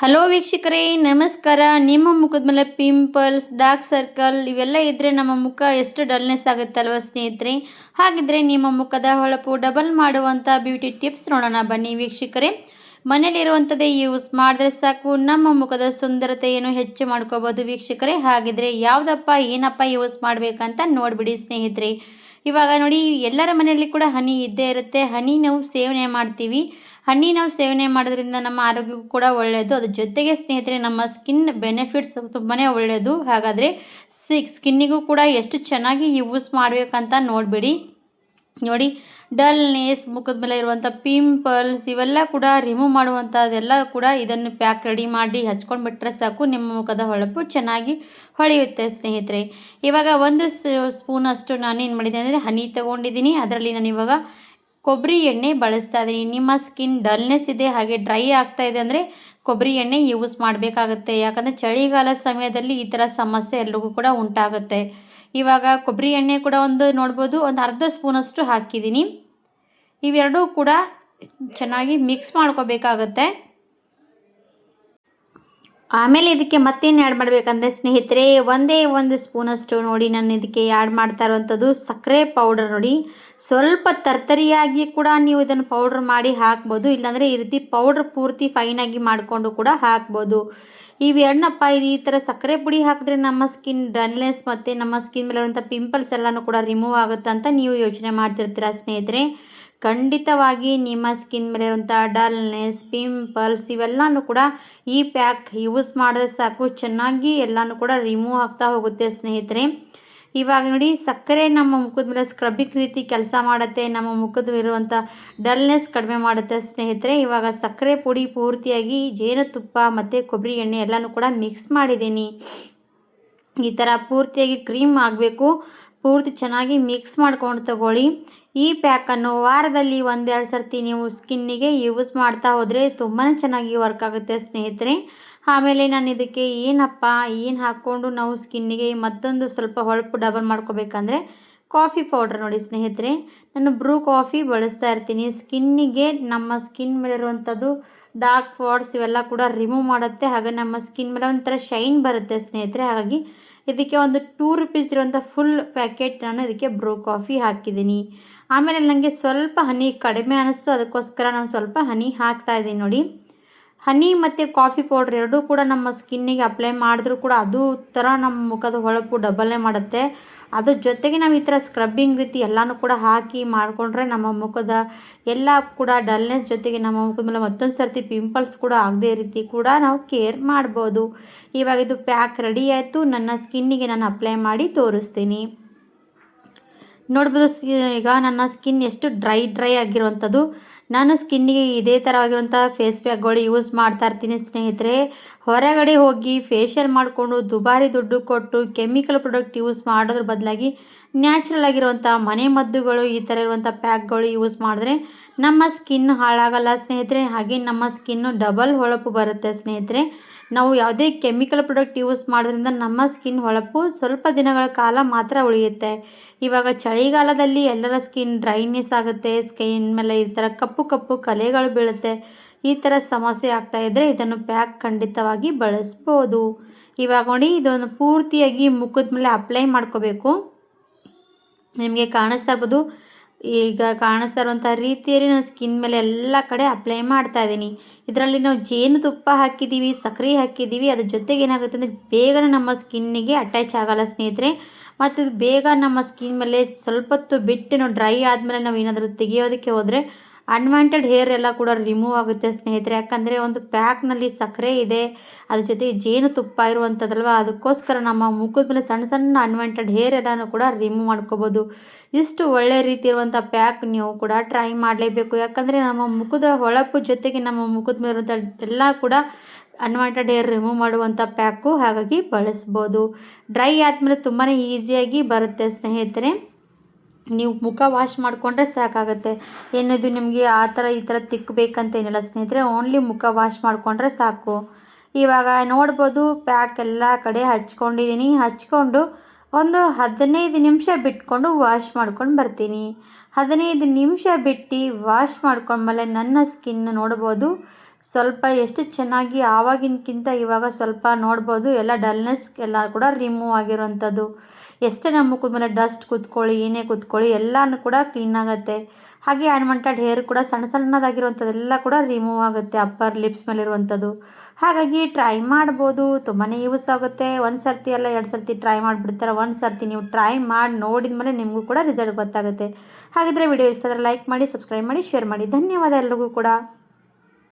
Hello ವೀಕ್ಷಕರೇ, ನಮಸ್ಕಾರ. ನಿಮ್ಮ ಮುಖದ ಮೇಲೆ ಪಿಂಪಲ್ಸ್, ಡಾರ್ಕ್ ಸರ್ಕಲ್, ಇವೆಲ್ಲ ಇದ್ದರೆ ನಮ್ಮ ಮುಖ ಎಷ್ಟು ಡಲ್ನೆಸ್ ಆಗುತ್ತಲ್ವ ಸ್ನೇಹಿತರೆ? ಹಾಗಿದ್ರೆ ನಿಮ್ಮ ಮುಖದ ಹೊಳಪು ಡಬಲ್ ಮಾಡುವಂಥ ಬ್ಯೂಟಿ ಟಿಪ್ಸ್ ನೋಡೋಣ ಬನ್ನಿ ವೀಕ್ಷಕರೇ. ಮನೇಲಿರುವಂಥದ್ದೇ ಯೂಸ್ ಮಾಡಿದ್ರೆ ಸಾಕು. ನಮ್ಮ ಮುಖದ ಸುಂದರತೆಯನ್ನು ಹೆಚ್ಚು ಮಾಡ್ಕೋಬೋದು ವೀಕ್ಷಕರೇ. ಹಾಗಿದ್ರೆ ಯಾವುದಪ್ಪ, ಏನಪ್ಪ ಯೂಸ್ ಮಾಡಬೇಕಂತ ನೋಡಿಬಿಡಿ ಸ್ನೇಹಿತರೆ. ಇವಾಗ ನೋಡಿ, ಎಲ್ಲರ ಮನೆಯಲ್ಲಿ ಕೂಡ ಹನಿ ಇದ್ದೇ ಇರುತ್ತೆ. ಹನಿ ನಾವು ಸೇವನೆ ಮಾಡ್ತೀವಿ. ಹನಿ ನಾವು ಸೇವನೆ ಮಾಡೋದ್ರಿಂದ ನಮ್ಮ ಆರೋಗ್ಯಕ್ಕೂ ಕೂಡ ಒಳ್ಳೆಯದು ಅದ್ರ ಜೊತೆಗೆ ಸ್ನೇಹಿತರೆ, ನಮ್ಮ ಸ್ಕಿನ್ ಬೆನಿಫಿಟ್ಸ್ ತುಂಬಾ ಒಳ್ಳೆಯದು ಹಾಗಾದರೆ ಸ್ಕಿನ್ನಿಗೂ ಕೂಡ ಎಷ್ಟು ಚೆನ್ನಾಗಿ ಯೂಸ್ ಮಾಡಬೇಕಂತ ನೋಡಿಬಿಡಿ. ನೋಡಿ ಡಲ್ನೆಸ್, ಮುಖದ ಮೇಲೆ ಇರುವಂಥ ಪಿಂಪಲ್ಸ್ ಇವೆಲ್ಲ ಕೂಡ ರಿಮೂವ್ ಮಾಡುವಂಥದ್ದೆಲ್ಲ ಕೂಡ ಇದನ್ನು ಪ್ಯಾಕ್ ರೆಡಿ ಮಾಡಿ ಹಚ್ಕೊಂಡು ಬಿಟ್ಟರೆ ಸಾಕು, ನಿಮ್ಮ ಮುಖದ ಹೊಳಪು ಚೆನ್ನಾಗಿ ಹೊಳೆಯುತ್ತೆ ಸ್ನೇಹಿತರೆ. ಇವಾಗ ಒಂದು ಸ್ಪೂನ್ ಅಷ್ಟು ನಾನೇನು ಮಾಡಿದೆ ಅಂದರೆ ಹನಿ ತಗೊಂಡಿದ್ದೀನಿ. ಅದರಲ್ಲಿ ನಾನು ಇವಾಗ ಕೊಬ್ಬರಿ ಎಣ್ಣೆ ಬಳಸ್ತಾ ಇದ್ದೀನಿ. ನಿಮ್ಮ ಸ್ಕಿನ್ ಡಲ್ನೆಸ್ ಇದೆ, ಹಾಗೆ ಡ್ರೈ ಆಗ್ತಾ ಇದೆ ಅಂದರೆ ಕೊಬ್ಬರಿ ಎಣ್ಣೆ ಯೂಸ್ ಮಾಡಬೇಕಾಗುತ್ತೆ. ಯಾಕಂದರೆ ಚಳಿಗಾಲ ಸಮಯದಲ್ಲಿ ಈ ಥರ ಸಮಸ್ಯೆ ಎಲ್ರಿಗೂ ಕೂಡ ಉಂಟಾಗುತ್ತೆ. ಇವಾಗ ಕೊಬ್ಬರಿ ಎಣ್ಣೆ ಕೂಡ ಒಂದು ನೋಡ್ಬೋದು, ಒಂದು ಅರ್ಧ ಸ್ಪೂನಷ್ಟು ಹಾಕಿದ್ದೀನಿ. ಇವೆರಡೂ ಕೂಡ ಚೆನ್ನಾಗಿ ಮಿಕ್ಸ್ ಮಾಡ್ಕೋಬೇಕಾಗತ್ತೆ. ಆಮೇಲೆ ಇದಕ್ಕೆ ಮತ್ತೇನು ಆ್ಯಡ್ ಮಾಡಬೇಕಂದ್ರೆ ಸ್ನೇಹಿತರೆ, ಒಂದೇ ಒಂದು ಸ್ಪೂನಷ್ಟು ನೋಡಿ ನಾನು ಇದಕ್ಕೆ ಆ್ಯಡ್ ಮಾಡ್ತಾ ಇರುವಂಥದ್ದು ಸಕ್ಕರೆ ಪೌಡರ್ ನೋಡಿ. ಸ್ವಲ್ಪ ತರ್ತರಿಯಾಗಿ ಕೂಡ ನೀವು ಇದನ್ನು ಪೌಡ್ರ್ ಮಾಡಿ ಹಾಕ್ಬೋದು, ಇಲ್ಲಾಂದರೆ ಈ ರೀತಿ ಪೌಡ್ರ್ ಪೂರ್ತಿ ಫೈನಾಗಿ ಮಾಡಿಕೊಂಡು ಕೂಡ ಹಾಕ್ಬೋದು. ಇವೆರಡನ್ನಪ್ಪ ಇದು ಈ ಥರ ಸಕ್ಕರೆ ಪುಡಿ ಹಾಕಿದ್ರೆ ನಮ್ಮ ಸ್ಕಿನ್ ಡ್ರನ್ಲೆಸ್ ಮತ್ತು ನಮ್ಮ ಸ್ಕಿನ್ ಮೇಲೆ ಇರುವಂಥ ಪಿಂಪಲ್ಸ್ ಎಲ್ಲನೂ ಕೂಡ ರಿಮೂವ್ ಆಗುತ್ತೆ ಅಂತ ನೀವು ಯೋಚನೆ ಮಾಡ್ತಿರ್ತೀರ ಸ್ನೇಹಿತರೆ? ಖಂಡಿತವಾಗಿ ನಿಮ್ಮ ಸ್ಕಿನ್ ಮೇಲೆ ಇರುವಂಥ ಡಲ್ನೆಸ್ ಪಿಂಪಲ್ಸ್ ಇವೆಲ್ಲನೂ ಕೂಡ ಈ ಪ್ಯಾಕ್ ಯೂಸ್ ಮಾಡಿದ್ರೆ ಸಾಕು. ಚೆನ್ನಾಗಿ ಎಲ್ಲನೂ ಕೂಡ ರಿಮೂವ್ ಆಗ್ತಾ ಹೋಗುತ್ತೆ ಸ್ನೇಹಿತರೆ. ಇವಾಗ ನೋಡಿ, ಸಕ್ಕರೆ ನಮ್ಮ ಮುಖದ ಮೇಲೆ ಸ್ಕ್ರಬ್ಬಿಂಗ್ ರೀತಿ ಕೆಲಸ ಮಾಡುತ್ತೆ, ನಮ್ಮ ಮುಖದ ಇರುವಂಥ ಡಲ್ನೆಸ್ ಕಡಿಮೆ ಮಾಡುತ್ತೆ ಸ್ನೇಹಿತರೆ. ಇವಾಗ ಸಕ್ಕರೆ ಪುಡಿ ಪೂರ್ತಿಯಾಗಿ ಜೇನುತುಪ್ಪ ಮತ್ತು ಕೊಬ್ಬರಿ ಎಣ್ಣೆ ಎಲ್ಲನೂ ಕೂಡ ಮಿಕ್ಸ್ ಮಾಡಿದ್ದೀನಿ. ಈ ಥರ ಪೂರ್ತಿಯಾಗಿ ಕ್ರೀಮ್ ಆಗಬೇಕು. ಪೂರ್ತಿ ಚೆನ್ನಾಗಿ ಮಿಕ್ಸ್ ಮಾಡ್ಕೊಂಡು ತಗೊಳ್ಳಿ. ಈ ಪ್ಯಾಕನ್ನು ವಾರದಲ್ಲಿ ಒಂದೆರಡು ಸರ್ತಿ ನೀವು ಸ್ಕಿನ್ನಿಗೆ ಯೂಸ್ ಮಾಡ್ತಾ ಹೋದರೆ ತುಂಬಾ ಚೆನ್ನಾಗಿ ವರ್ಕ್ ಆಗುತ್ತೆ ಸ್ನೇಹಿತರೆ. ಆಮೇಲೆ ನಾನು ಇದಕ್ಕೆ ಏನಪ್ಪ, ಏನು ಹಾಕ್ಕೊಂಡು ನಾವು ಸ್ಕಿನ್ನಿಗೆ ಮತ್ತೊಂದು ಸ್ವಲ್ಪ ಹೊಳಪು ಡಬಲ್ ಮಾಡ್ಕೋಬೇಕಂದ್ರೆ ಕಾಫಿ ಪೌಡ್ರ್ ನೋಡಿ ಸ್ನೇಹಿತರೆ. ನಾನು ಬ್ರೂ ಕಾಫಿ ಬಳಸ್ತಾ ಇರ್ತೀನಿ. ಸ್ಕಿನ್ನಿಗೆ ನಮ್ಮ ಸ್ಕಿನ್ ಮೇಲಿರುವಂಥದ್ದು ಡಾರ್ಕ್ ಸ್ಪಾಟ್ಸ್ ಇವೆಲ್ಲ ಕೂಡ ರಿಮೂವ್ ಮಾಡುತ್ತೆ. ಹಾಗೆ ನಮ್ಮ ಸ್ಕಿನ್ ಮೇಲೆ ಒಂಥರ ಶೈನ್ ಬರುತ್ತೆ ಸ್ನೇಹಿತರೆ. ಹಾಗಾಗಿ ಇದಕ್ಕೆ ಒಂದು ಟೂ ರುಪೀಸ್ ಇರುವಂಥ ಫುಲ್ ಪ್ಯಾಕೆಟ್ ನಾನು ಇದಕ್ಕೆ ಬ್ರೂ ಕಾಫಿ ಹಾಕಿದ್ದೀನಿ. ಆಮೇಲೆ ನನಗೆ ಸ್ವಲ್ಪ ಹನಿ ಕಡಿಮೆ ಅನ್ನಿಸ್ತು ಅದಕ್ಕೋಸ್ಕರ ನಾನು ಸ್ವಲ್ಪ ಹನಿ ಹಾಕ್ತಾ ಇದ್ದೀನಿ ನೋಡಿ. ಹನಿ ಮತ್ತು ಕಾಫಿ ಪೌಡ್ರ್ ಎರಡೂ ಕೂಡ ನಮ್ಮ ಸ್ಕಿನ್ನಿಗೆ ಅಪ್ಲೈ ಮಾಡಿದ್ರೂ ಕೂಡ ಅದು ಥರ ನಮ್ಮ ಮುಖದ ಹೊಳಪು ಡಬಲ್ನೇ ಮಾಡುತ್ತೆ. ಅದ್ರ ಜೊತೆಗೆ ನಾವು ಈ ಥರ ಸ್ಕ್ರಬ್ಬಿಂಗ್ ರೀತಿ ಎಲ್ಲನೂ ಕೂಡ ಹಾಕಿ ಮಾಡಿಕೊಂಡ್ರೆ ನಮ್ಮ ಮುಖದ ಎಲ್ಲ ಕೂಡ ಡಲ್ನೆಸ್ ಜೊತೆಗೆ ನಮ್ಮ ಮುಖದ ಮೇಲೆ ಮತ್ತೊಂದು ಸರ್ತಿ ಪಿಂಪಲ್ಸ್ ಕೂಡ ಆಗದೇ ರೀತಿ ಕೂಡ ನಾವು ಕೇರ್ ಮಾಡ್ಬೋದು. ಇವಾಗ ಇದು ಪ್ಯಾಕ್ ರೆಡಿ ಆಯಿತು. ನನ್ನ ಸ್ಕಿನ್ನಿಗೆ ನಾನು ಅಪ್ಲೈ ಮಾಡಿ ತೋರಿಸ್ತೀನಿ. ನೋಡ್ಬೋದು ಈಗ ನನ್ನ ಸ್ಕಿನ್ ಎಷ್ಟು ಡ್ರೈ ಡ್ರೈ ಆಗಿರುವಂಥದ್ದು. ನಾನು ಸ್ಕಿನ್ನಿಗೆ ಇದೇ ಥರ ಆಗಿರುವಂಥ ಫೇಸ್ ಪ್ಯಾಕ್ಗಳು ಯೂಸ್ ಮಾಡ್ತಾ ಇರ್ತೀನಿ ಸ್ನೇಹಿತರೆ. ಹೊರಗಡೆ ಹೋಗಿ ಫೇಶಿಯಲ್ ಮಾಡಿಕೊಂಡು ದುಬಾರಿ ದುಡ್ಡು ಕೊಟ್ಟು ಕೆಮಿಕಲ್ ಪ್ರಾಡಕ್ಟ್ ಯೂಸ್ ಮಾಡೋದ್ರ ಬದಲಾಗಿ ನ್ಯಾಚುರಲ್ ಆಗಿರುವಂಥ ಮನೆ ಮದ್ದುಗಳು, ಈ ಥರ ಇರುವಂಥ ಪ್ಯಾಕ್ಗಳು ಯೂಸ್ ಮಾಡಿದ್ರೆ ನಮ್ಮ ಸ್ಕಿನ್ ಹಾಳಾಗಲ್ಲ ಸ್ನೇಹಿತರೆ. ಹಾಗೆ ನಮ್ಮ ಸ್ಕಿನ್ನು ಡಬಲ್ ಹೊಳಪು ಬರುತ್ತೆ ಸ್ನೇಹಿತರೆ. ನಾವು ಯಾವುದೇ ಕೆಮಿಕಲ್ ಪ್ರಾಡಕ್ಟ್ ಯೂಸ್ ಮಾಡೋದ್ರಿಂದ ನಮ್ಮ ಸ್ಕಿನ್ ಹೊಳಪು ಸ್ವಲ್ಪ ದಿನಗಳ ಕಾಲ ಮಾತ್ರ ಉಳಿಯುತ್ತೆ. ಇವಾಗ ಚಳಿಗಾಲದಲ್ಲಿ ಎಲ್ಲರ ಸ್ಕಿನ್ ಡ್ರೈನೆಸ್ ಆಗುತ್ತೆ. ಸ್ಕಿನ್ ಮೇಲೆ ಈ ಥರ ಕಪ್ಪು ಕಪ್ಪು ಕಲೆಗಳು ಬೀಳುತ್ತೆ. ಈ ಥರ ಸಮಸ್ಯೆ ಆಗ್ತಾ ಇದ್ದರೆ ಇದನ್ನು ಪ್ಯಾಕ್ ಖಂಡಿತವಾಗಿ ಬಳಸ್ಬೋದು. ಇವಾಗ ನೋಡಿ, ಇದನ್ನು ಪೂರ್ತಿಯಾಗಿ ಮುಖದ ಮೇಲೆ ಅಪ್ಲೈ ಮಾಡ್ಕೋಬೇಕು. ನಿಮಗೆ ಕಾಣಿಸ್ತಾ ಇರ್ಬೋದು ಈಗ ಕಾಣಿಸ್ತಾ ಇರುವಂಥ ರೀತಿಯಲ್ಲಿ ನಾನು ಸ್ಕಿನ್ ಮೇಲೆ ಎಲ್ಲ ಕಡೆ ಅಪ್ಲೈ ಮಾಡ್ತಾ ಇದ್ದೀನಿ. ಇದರಲ್ಲಿ ನಾವು ಜೇನುತುಪ್ಪ ಹಾಕಿದ್ದೀವಿ ಸಕ್ಕರೆ ಹಾಕಿದ್ದೀವಿ. ಅದ್ರ ಜೊತೆಗೆ ಏನಾಗುತ್ತೆ ಅಂದರೆ ಬೇಗನೆ ನಮ್ಮ ಸ್ಕಿನ್ನಿಗೆ ಅಟ್ಯಾಚ್ ಆಗೋಲ್ಲ ಸ್ನೇಹಿತರೆ. ಮತ್ತು ಇದು ಬೇಗ ನಮ್ಮ ಸ್ಕಿನ್ ಮೇಲೆ ಸ್ವಲ್ಪ ಹೊತ್ತು ಬಿಟ್ಟು ನಾವು ಡ್ರೈ ಆದಮೇಲೆ ನಾವು ಏನಾದರೂ ತೆಗೆಯೋದಕ್ಕೆ ಹೋದರೆ ಅನ್ವಾಂಟೆಡ್ ಹೇರ್ ಎಲ್ಲ ಕೂಡ ರಿಮೂವ್ ಆಗುತ್ತೆ ಸ್ನೇಹಿತರೆ. ಯಾಕಂದರೆ ಒಂದು ಪ್ಯಾಕ್ನಲ್ಲಿ ಸಕ್ಕರೆ ಇದೆ. ಅದ್ರ ಜೊತೆಗೆ ಜೇನುತುಪ್ಪ ಇರುವಂಥದ್ದಲ್ವ ಅದಕ್ಕೋಸ್ಕರ ನಮ್ಮ ಮುಖದ ಮೇಲೆ ಸಣ್ಣ ಸಣ್ಣ ಅನ್ವಾಂಟೆಡ್ ಹೇರ್ ಎಲ್ಲನೂ ಕೂಡ ರಿಮೂವ್ ಮಾಡ್ಕೋಬೋದು. ಇಷ್ಟು ಒಳ್ಳೆ ರೀತಿ ಇರುವಂಥ ಪ್ಯಾಕ್ ನೀವು ಕೂಡ ಟ್ರೈ ಮಾಡಲೇಬೇಕು. ಯಾಕಂದರೆ ನಮ್ಮ ಮುಖದ ಹೊಳಪು ಜೊತೆಗೆ ನಮ್ಮ ಮುಖದ ಮೇಲೆ ಇರುವಂಥ ಎಲ್ಲ ಕೂಡ ಅನ್ವಾಂಟೆಡ್ ಹೇರ್ ರಿಮೂವ್ ಮಾಡುವಂಥ ಪ್ಯಾಕು ಹಾಗಾಗಿ ಬಳಸ್ಬೋದು. ಡ್ರೈ ಆದಮೇಲೆ ತುಂಬಾ ಈಸಿಯಾಗಿ ಬರುತ್ತೆ ಸ್ನೇಹಿತರೆ. ನೀವು ಮುಖ ವಾಶ್ ಮಾಡಿಕೊಂಡ್ರೆ ಸಾಕಾಗುತ್ತೆ. ಏನದು ನಿಮಗೆ ಆ ಥರ ಈ ಥರ ತಿಕ್ಕಬೇಕಂತೇನಿಲ್ಲ ಸ್ನೇಹಿತರೆ ಓನ್ಲಿ ಮುಖ ವಾಶ್ ಮಾಡಿಕೊಂಡ್ರೆ ಸಾಕು. ಇವಾಗ ನೋಡ್ಬೋದು ಪ್ಯಾಕ್ ಎಲ್ಲ ಕಡೆ ಹಚ್ಕೊಂಡಿದ್ದೀನಿ. ಹಚ್ಕೊಂಡು ಒಂದು ಹದಿನೈದು ನಿಮಿಷ ಬಿಟ್ಕೊಂಡು ವಾಶ್ ಮಾಡ್ಕೊಂಡು ಬರ್ತೀನಿ. ಹದಿನೈದು ನಿಮಿಷ ಬಿಟ್ಟು ವಾಶ್ ಮಾಡ್ಕೊಂಡ್ಮೇಲೆ ನನ್ನ ಸ್ಕಿನ್ ನೋಡ್ಬೋದು. ಸ್ವಲ್ಪ ಎಷ್ಟು ಚೆನ್ನಾಗಿ ಆವಾಗಿನಕ್ಕಿಂತ ಇವಾಗ ಸ್ವಲ್ಪ ನೋಡ್ಬೋದು. ಎಲ್ಲ ಡಲ್ನೆಸ್ ಎಲ್ಲ ಕೂಡ ರಿಮೂವ್ ಆಗಿರೋವಂಥದ್ದು ಎಷ್ಟೇ ನಮ್ಮ ಮುಖದ ಮೇಲೆ ಡಸ್ಟ್ ಕೂತ್ಕೊಳ್ಳಿ ಏನೇ ಕೂತ್ಕೊಳ್ಳಿ, ಎಲ್ಲನೂ ಕೂಡ ಕ್ಲೀನ್ ಆಗುತ್ತೆ. ಹಾಗೆ ಅನ್ವಾಂಟೆಡ್ ಹೇರ್ ಕೂಡ ಸಣ್ಣ ಸಣ್ಣದಾಗಿರುವಂಥದ್ದೆಲ್ಲ ಕೂಡ ರಿಮೂವ್ ಆಗುತ್ತೆ ಅಪ್ಪರ್ ಲಿಪ್ಸ್ ಮೇಲಿರುವಂಥದ್ದು. ಹಾಗಾಗಿ ಟ್ರೈ ಮಾಡ್ಬೋದು ತುಂಬಾ ಯೂಸ್ ಆಗುತ್ತೆ. ಒಂದು ಸರ್ತಿ ಅಲ್ಲ, ಎರಡು ಸರ್ತಿ ಟ್ರೈ ಮಾಡಿಬಿಡ್ತಾರೆ. ಒಂದು ಸರ್ತಿ ನೀವು ಟ್ರೈ ಮಾಡಿ ನೋಡಿದ ಮೇಲೆ ನಿಮಗೂ ಕೂಡ ರಿಸಲ್ಟ್ ಗೊತ್ತಾಗುತ್ತೆ. ಹಾಗಿದ್ರೆ ವಿಡಿಯೋ ಇಷ್ಟ ಲೈಕ್ ಮಾಡಿ ಸಬ್ಸ್ಕ್ರೈಬ್ ಮಾಡಿ ಶೇರ್ ಮಾಡಿ. ಧನ್ಯವಾದ ಎಲ್ರಿಗೂ ಕೂಡ.